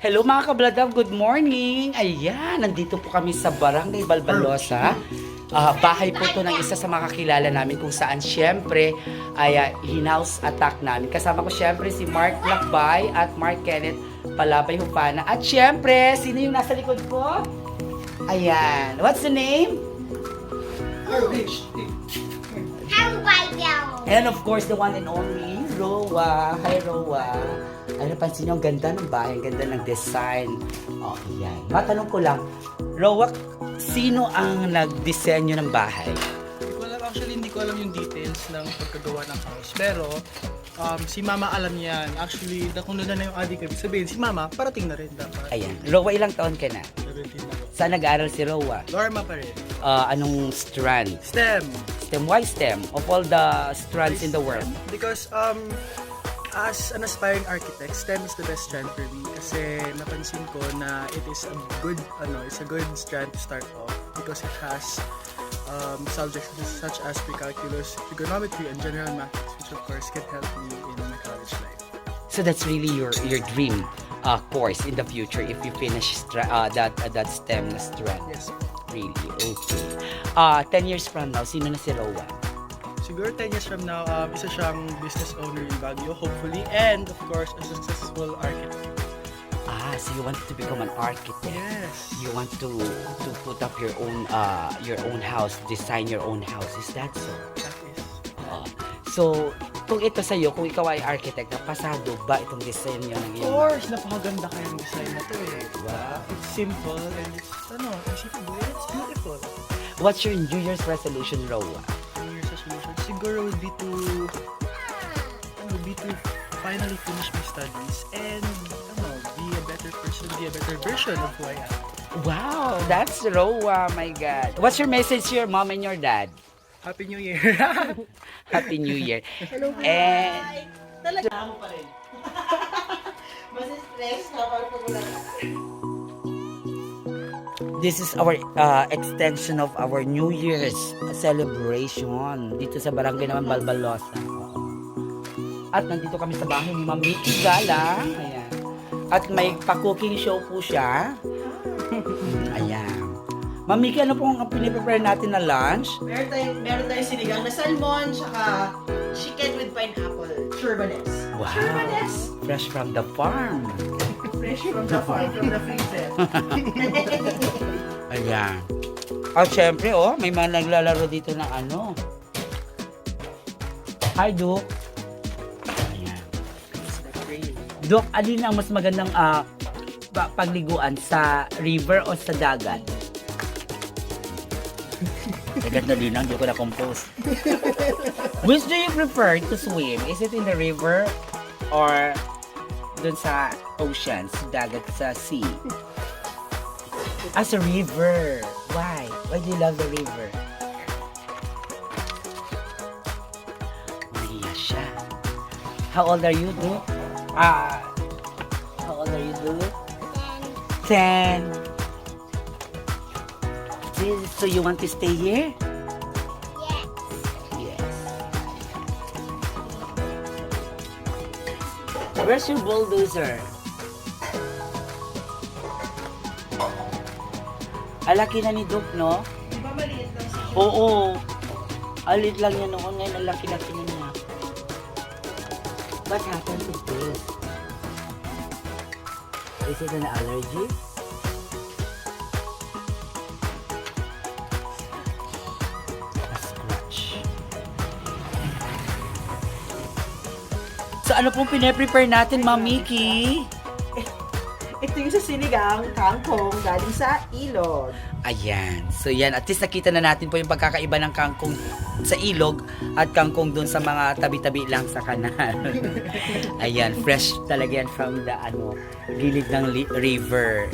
mga kabladab, good morning! Ayan, nandito po kami sa Barangay Balbalosa. Ah, bahay po to ng isa sa mga kakilala namin kung saan syempre ay ah, hinaus attack namin. Kasama ko syempre si Mark Lakbay at Mark Kenneth Palabay Hupana. At syempre, sino yung nasa likod ko? Ayan. What's the name? And of course, the one and only, Roa. Hi, Roa. Ano, pansin niyo, ang ganda ng bahay, ang ganda ng design. Oh, yan. Matanong ko lang, Roa, sino ang nagdisenyo ng bahay? Hindi ko alam, actually hindi ko alam yung details ng pagkagawa ng house. Pero, um, si Mama alam yan. Actually, kung na na yung adik, ibig sabihin, si Mama, parating na rin dapat. Ayan. Roa, ilang taon ka na? 17 na. Saan nag-aaral si Roa? Lorma pa rin. Ah, anong strand? STEM. STEM, why STEM? Of all the strands in the world. Because, um, as an aspiring architect, STEM is the best strand for me kasi napansin ko na it is a good, ano, it's a good strand to start off because it has um, subjects such as pre-calculus, trigonometry, and general maths, which of course can help me in my college life. So that's really your your dream uh, course in the future if you finish stra- uh, that uh, that STEM strand. Yes. Really? Okay. Uh, 10 years from now, sino na si Roa? Siguro 10 years from now, um, isa siyang business owner in Baguio, hopefully, and of course, a successful architect. Ah, so you want to become an architect. Yes. You want to to put up your own uh your own house, design your own house. Is that so? That is. Ah, so, kung ito sa iyo, kung ikaw ay architect, napasado ba itong design niyo ng Of iyong course, napakaganda kayang design na to eh. Wow. It's simple and it's, ano, it's beautiful. What's your New Year's resolution, Roa? Siguro would be to, would be to finally finish my studies and, ano, be a better person, be a better version of who I am. Wow, that's Roa, my God. What's your message to your mom and your dad? Happy New Year! Happy New Year. And Talaga mo pa rin. Mas stress kapag pag this is our uh, extension of our New Year's celebration dito sa barangay naman Balbalosa. At nandito kami sa bahay ni Ma'am Mickey Gala. Ayan. At may pa-cooking show po siya. Ayan. Ma'am Mickey, ano pong piniprepare natin na lunch? Meron tayong, meron tayong sinigang na salmon, tsaka chicken with pineapple. Churbanes. Wow. Churbanes. Fresh from the farm. Fresh from the farm, from the freezer. Ayan. At syempre, oh, may mga naglalaro dito ng ano. Hi, Duke. Ayan. Dok, alin ang mas magandang ah, pa- pagliguan sa river o sa dagat? Dagat na din lang, hindi ko na-compose. Which do you prefer to swim? Is it in the river or dun sa ocean, sa dagat, sa sea? As a river. Why? Why do you love the river? Siya. How old are you, Duke? Ah, how old are you, Duke? Ten. So you want to stay here? Yes. Where's your bulldozer? Alaki na ni Duke, no? Di ba maliit lang siya? Oo. Alit lang yan noon. Ngayon, ang laki-laki na niya. What happened to this? Is it an allergy? A scratch. So, ano pong pinaprepare natin, Ma'am Mickey? Ito yung sa sinigang, kangkong, galing sa ilog. Ayan. So yan, at least nakita na natin po yung pagkakaiba ng kangkong sa ilog at kangkong dun sa mga tabi-tabi lang sa kanal. Ayan, fresh talaga yan from the ano, gilid ng li- river.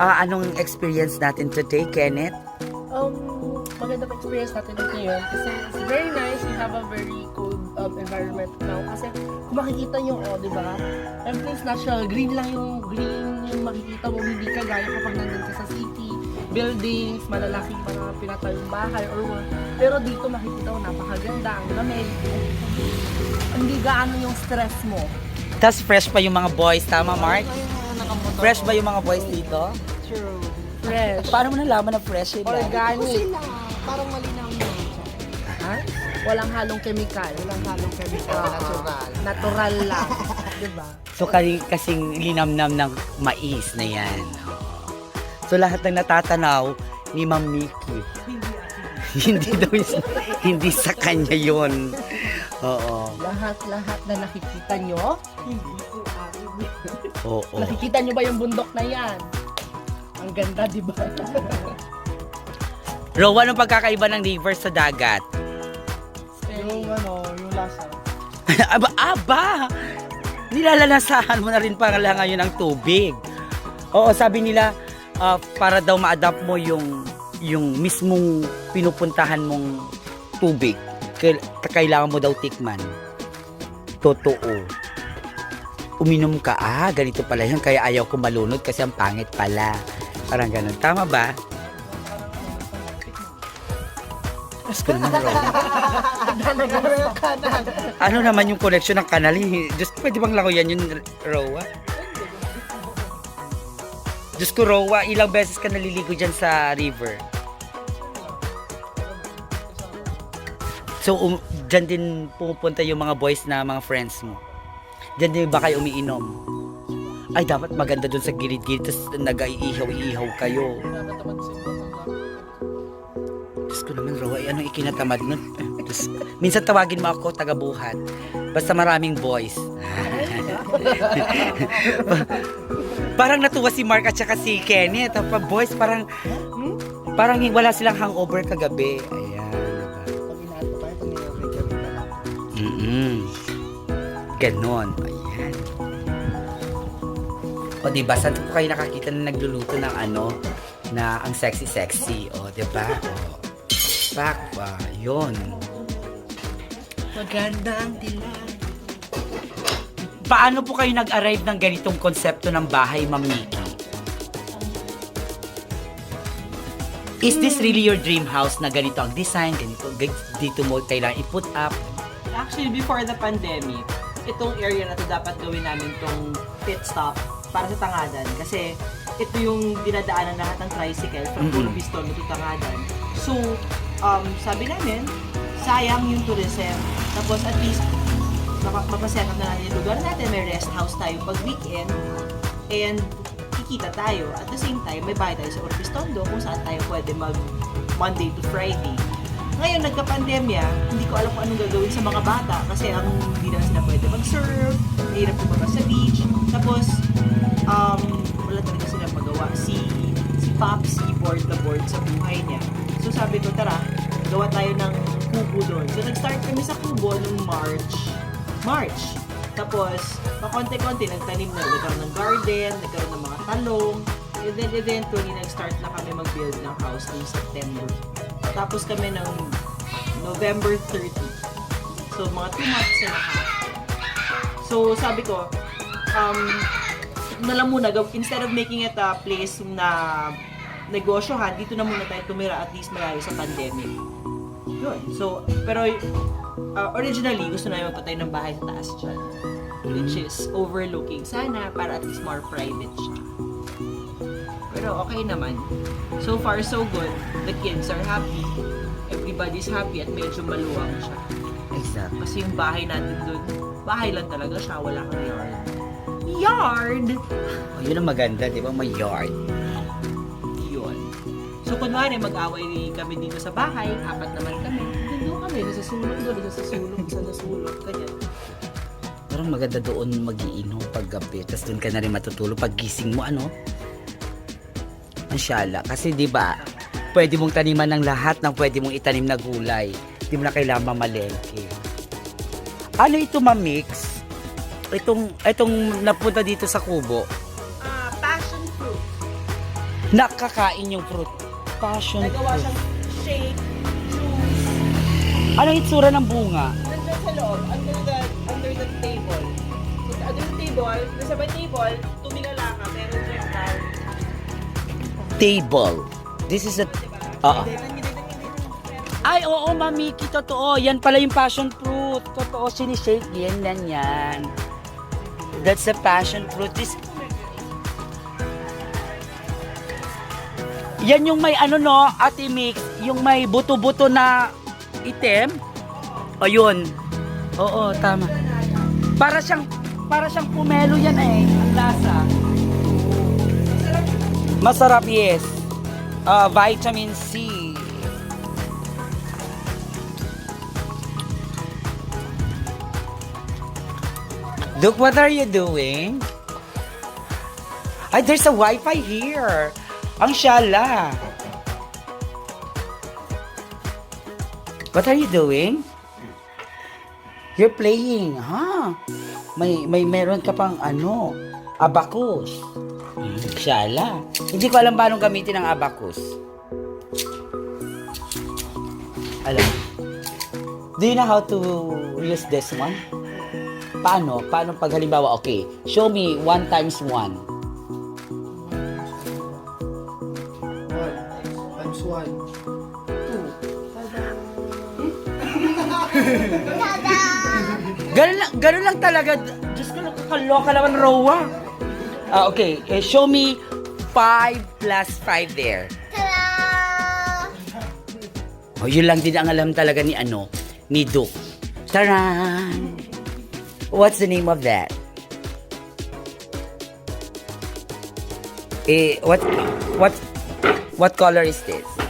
Ah, anong experience natin today, Kenneth? um, maganda pa experience natin dito ngayon kasi it's very nice. We have a very cool um, environment now. Kasi kung makikita nyo, oh, di ba? Everything's natural. Green lang yung green yung makikita mo. Hindi ka gaya kapag nandun ka sa city. Buildings, malalaking mga pinatayong bahay or what. Pero dito makikita mo, napakaganda. Ang lamig. Hindi gaano yung stress mo. Tapos fresh pa yung mga boys, tama Mark? Fresh ba yung mga boys dito? True. Fresh. Paano mo nalaman na fresh sila? Organic. Parang. Ha? Walang halong chemical. Walang halong chemical. Natural. Natural lang. diba? So kasi, kasing linamnam ng mais na yan. So lahat ng natatanaw ni Ma'am Mickey. hindi daw sa- hindi sa kanya yon. Oo. Lahat-lahat na nakikita nyo, Oo. nakikita nyo ba yung bundok na yan? Ang ganda, di ba? Ro, anong pagkakaiba ng river sa dagat? aba, aba! Nilalanasahan mo na rin para lang ngayon ng tubig. Oo, sabi nila, ah, para daw ma-adapt mo yung yung mismong pinupuntahan mong tubig, kail- kailangan mo daw tikman. Totoo. Uminom ka, ah, ganito pala yun, kaya ayaw ko malunod kasi ang pangit pala. Parang ganun. Tama ba? Diyos ko naman, Ro. Ano naman yung connection ng kanal? Ko, pwede bang lakuyan yun, Rowa? Diyos ko, Rowa, ilang beses ka naliligo dyan sa river? So, um, dyan din pumupunta yung mga boys na mga friends mo? Dyan din ba kayo umiinom? Ay, dapat maganda dun sa gilid-gilid, tapos nag-iihaw-ihaw kayo. Diyos ko naman, Rowa, eh, anong ikinatamad nun? Diyos, minsan tawagin mo ako, taga-buhat. Basta maraming boys. parang natuwa si Mark at saka si Kenneth. Ang pag boys, parang, parang wala silang hangover kagabi. Ayan. Lang. Mm-mm. Ganon. Ayan. O diba, saan po kayo nakakita na nagluluto ng ano, na ang sexy-sexy. O diba? O. Pak ba? Yun. Maganda ang tila. Paano po kayo nag-arrive ng ganitong konsepto ng bahay, Ma'am Nikki? Is this really your dream house na ganito ang design, ganito, dito mo kailangan i-put up? Actually, before the pandemic, itong area na to dapat gawin namin tong pit stop para sa Tangadan. Kasi ito yung dinadaanan lahat ng tricycle from Mhm. Puro Pistol to Tangadan. So, um, sabi namin, sayang yung tourism. Tapos at least, mapa- mapaset up na natin yung lugar natin. May rest house tayo pag weekend. And kikita tayo. At the same time, may bahay tayo sa Orpistondo kung saan tayo pwede mag Monday to Friday. Ngayon, nagka-pandemya, hindi ko alam kung anong gagawin sa mga bata kasi ang hindi na sila pwede mag-serve, mahirap pumunta sa beach. Tapos, um, wala talaga sila magawa. Si, si Pops, i-board the board sa buhay niya. So sabi ko, tara, gawa tayo ng kubo doon. So nag-start kami sa kubo nung March. March. Tapos, pakonti-konti, nagtanim na, nagkaroon ng garden, nagkaroon ng mga talong. And then eventually, nag-start na kami mag-build ng house noong September. Tapos kami ng November 30. So, mga 2 months and. So, sabi ko, um, na lang muna, instead of making it a place na negosyohan, dito na muna tayo tumira at least malayo sa pandemic. Yun. So, pero uh, originally, gusto namin magpatay ng bahay sa taas dyan. Which is overlooking. Sana, para at least more private siya. Pero okay naman. So far, so good. The kids are happy. Everybody's happy at medyo maluwang siya. Exactly. Kasi yung bahay natin dun, bahay lang talaga siya. Wala kang yard. Yard! Oh, yun ang maganda, di ba? May yard. So, kunwari, mag-away kami dito sa bahay, apat naman kami. Doon kami, nasa sulok doon, nasa sulok, isa na sulok, ganyan. Parang maganda doon magiinom pag gabi. Tapos doon ka na rin matutulog. Pag gising mo, ano? Ang syala. Kasi di ba, pwede mong taniman ng lahat ng pwede mong itanim na gulay. Di mo na kailangan mamalengke. Ano ito, mamix? Itong, itong napunta dito sa kubo, Ah, passion fruit. nakakain yung fruit. Passion Nagawa fruit. siyang shake, juice, Ano itsura ng bunga? nandun sa loob, under the, under the table. So, under the table, nasa may table, tumingala ka, meron dyan ka, Table. This is a... diba? Oo. Hindi, hindi. Ay, oo, mamiki, totoo. Yan pala yung passion fruit. Totoo, sinishake yan, yan, yan. That's the passion fruit. This, Yan yung may ano no, Ate Mix, yung may buto-buto na itim. O yun. Oo, tama. Para siyang para siyang pumelo yan eh, ang lasa. Masarap, yes. Ah, vitamin C. Look, what are you doing? Ay, there's a wifi here. Ang shala. What are you doing? You're playing, ha? Huh? May may meron ka pang ano, abacus. Shala. Hindi ko alam paano gamitin ang abacus. Alam. Do you know how to use this one? Paano? Paano pag halimbawa, okay, show me 1 times 1. One. Two. Ganun lang, ganun lang talaga. Diyos ko, nakakaloka naman, Rowa. Ah, okay. Eh, show me 5 plus 5 there. Ta-da! Oh, yun lang din ang alam talaga ni ano, ni Duke. Taran! What's the name of that? Eh, what, what, what color is this?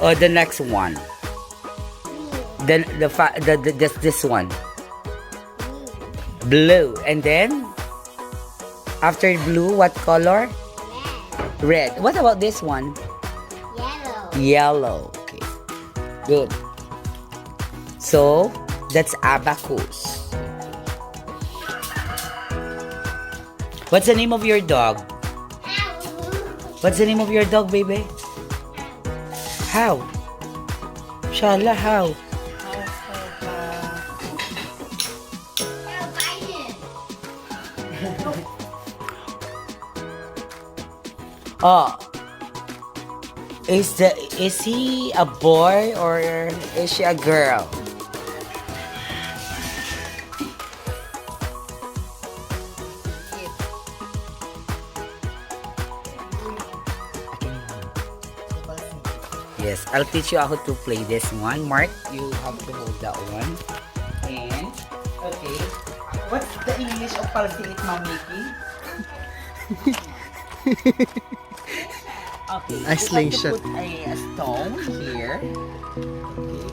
Oh, the next one. The, the, fa- the, the this, this one. Blue. And then, after blue, what color? Red. Red. What about this one? Yellow. Yellow. Okay. Good. So, that's abacus. What's the name of your dog? What's the name of your dog, baby? How? Shala, how? Oh. Is the is he a boy or is she a girl? Yes, I'll teach you how to play this one. Mark, you have to hold that one. And, okay. What's the English of palsiit, Mamiki? okay. To slingshot. Put a, a stone here.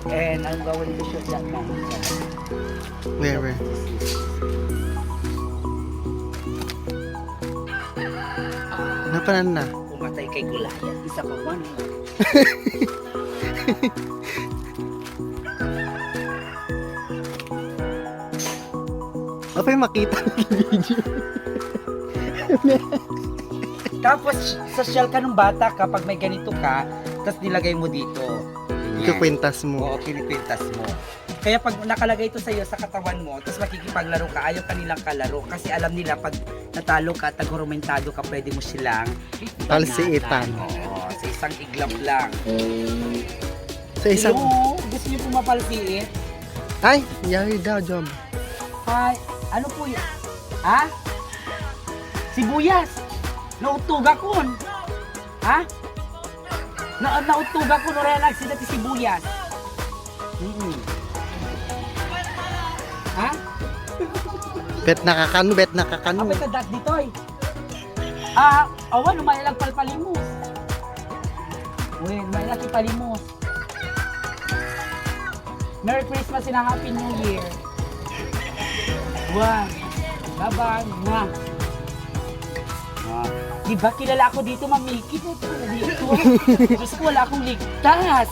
Okay. And I'm going to shoot that one. Where, where? Napanan na. Pumatay kay Goliath. Isa pa one. Apa yung makita ng video? Tapos, shell ka nung bata, kapag may ganito ka, tapos nilagay mo dito. Kwintas mo. Oo, kinikwintas mo. Kaya pag nakalagay ito sa iyo sa katawan mo, tapos makikipaglaro ka, ayaw kanilang kalaro. Kasi alam nila, pag natalo ka, tagurumentado ka, pwede mo silang Palsiitan. Oo, sa isang iglap lang. Sa isang... Hello? Gusto niyo pumapalsiit? Ay! Yari daw, job. Hi, ano po yun? Ha? Sibuyas. Nautuga kun. Ha? Na nautuga kun ora lang sila ti sibuyas. Mm. Ha? Bet nakakano, bet nakakano. Apa ka dat ditoy? Ah, awan lumay lang palpalimos. Uy, lumay lang palimos. Merry Christmas and a Happy New Year. Wow. Bye-bye. Mwah. Ah, di ba kilala ako dito, mamiki po pala dito. Diyos ko, wala akong ligtas.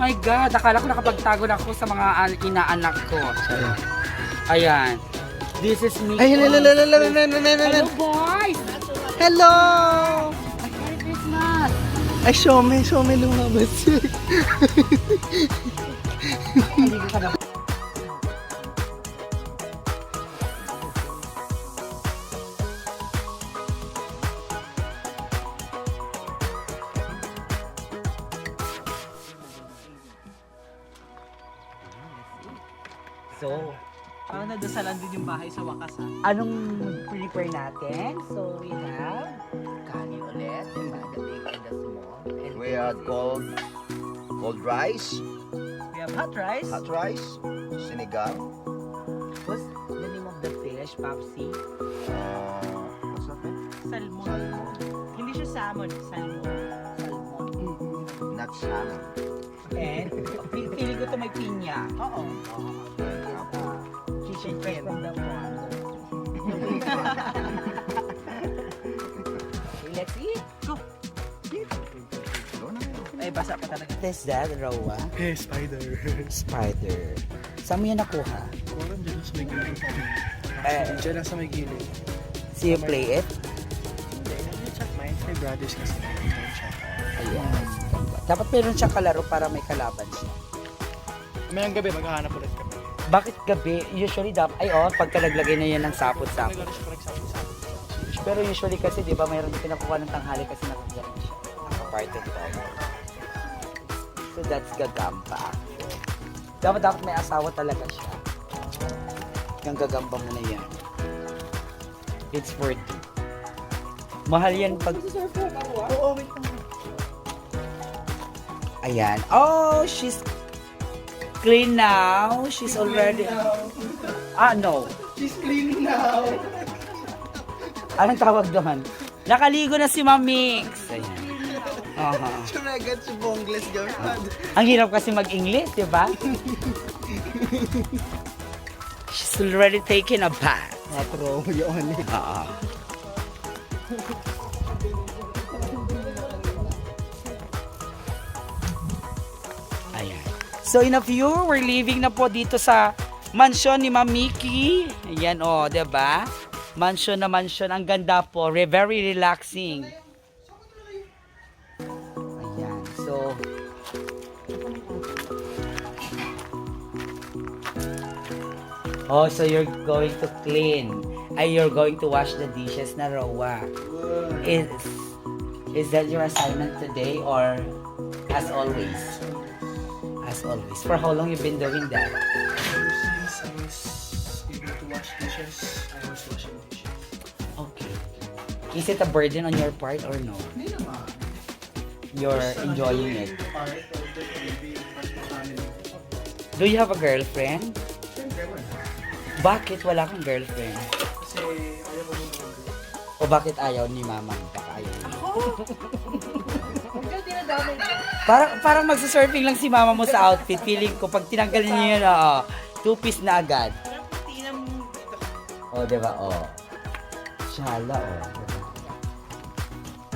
My God, akala ko nakapagtago na ako sa mga an- inaanak ko. Ayan. This is me. Ay, hello, hello, hello, hello, hello, hello, Hello, hello. boys! Hello! Merry Christmas! Ay, show me, show me lumabas. Bahay sa wakas ha. anong prepare natin? So, we have kanin ulit, diba? The big and the small. had cold, cold rice, We have hot rice. hot rice, sinigang. What's the name of the fish, Papsi? Uh, what's that? man? Salmon. Hindi siya salmon, salmon. Not salmon. And, feeling ko to may pinya. Oo. Chicken from the pond. okay, let's eat. Go. Ay, basa pa talaga. What is that, Rowa? Eh, spider. Spider. Saan mo yan nakuha? Parang dyan lang sa may gilid. Eh. Dyan lang sa may gilid. See you play it? Hindi, nag-chat mine. My brothers kasi nag-chat. Ayan. Dapat meron siyang kalaro para may kalaban siya. Mayang gabi, maghahanap ulit kami. Bakit gabi? Usually, dapat, ay oh, pagka naglagay na yan ng sapot-sapot. Pero usually kasi, di ba, mayroon din pinakuha ng tanghali kasi nakagalan siya. Nakaparted pa. So that's gagamba. Dapat dapat may asawa talaga siya. Yung gagamba mo na yan. It's for two. Mahal yan pag... Oo, wait. Ayan. Oh, she's clean now. She's already... Ah, no. She's clean now. Anong tawag doon? Nakaligo na si Mamix. Ayan. Aha. Sumagat si Bongles girlfriend. Ang hirap kasi mag-English, di ba? She's already taken a bath. Matro, yun. Oo. So in a few, we're leaving na po dito sa mansion ni Ma'am Mickey. Ayan o, oh, ba? Mansion na mansion. Ang ganda po. Very relaxing. Ayan. So, Oh, so you're going to clean. Ay, you're going to wash the dishes na Rowa. Is, is that your assignment today or as always? Always. For how long you been doing that? Since I was able to wash dishes, I was washing dishes. Okay. Is it a burden on your part or no? Hindi naman. You're enjoying it. Part of the baby, part of the family. Do you have a girlfriend? Siyempre, wala. Bakit wala kang girlfriend? Kasi ayaw ko muna mag O bakit ayaw ni mama? Baka ayaw niya. Parang, parang magsasurfing lang si mama mo sa outfit. Feeling ko, pag tinanggal niyo yun, oo, two piece na agad. Tingnan mo. O, oh, di ba? O. Shala, o. Diba?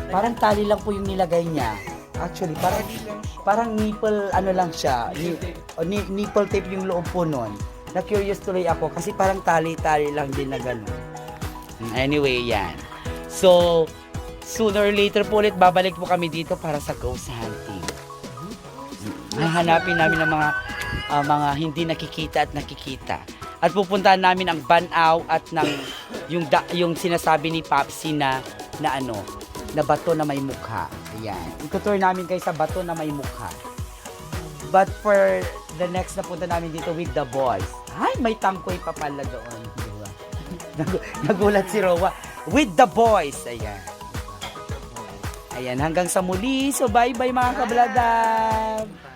Parang tali lang po yung nilagay niya. Actually, parang parang nipple, ano lang siya. Ni, o, ni, nipple tape yung loob po nun. Na-curious tuloy ako kasi parang tali-tali lang din na gano'n. Anyway, yan. So, sooner or later po ulit, babalik po kami dito para sa ghost hunting. Hahanapin namin ang mga ah, mga hindi nakikita at nakikita. At pupuntahan namin ang Banaw at ng yung da, yung sinasabi ni Papsi na na ano, na bato na may mukha. Ayan. Itutur namin kayo sa bato na may mukha. But for the next na punta namin dito with the boys. Ay, may tangkoy pa pala doon. Nag- Nagulat si Rowa. With the boys. Ayan. Ayan, hanggang sa muli. So, bye-bye mga kabladab.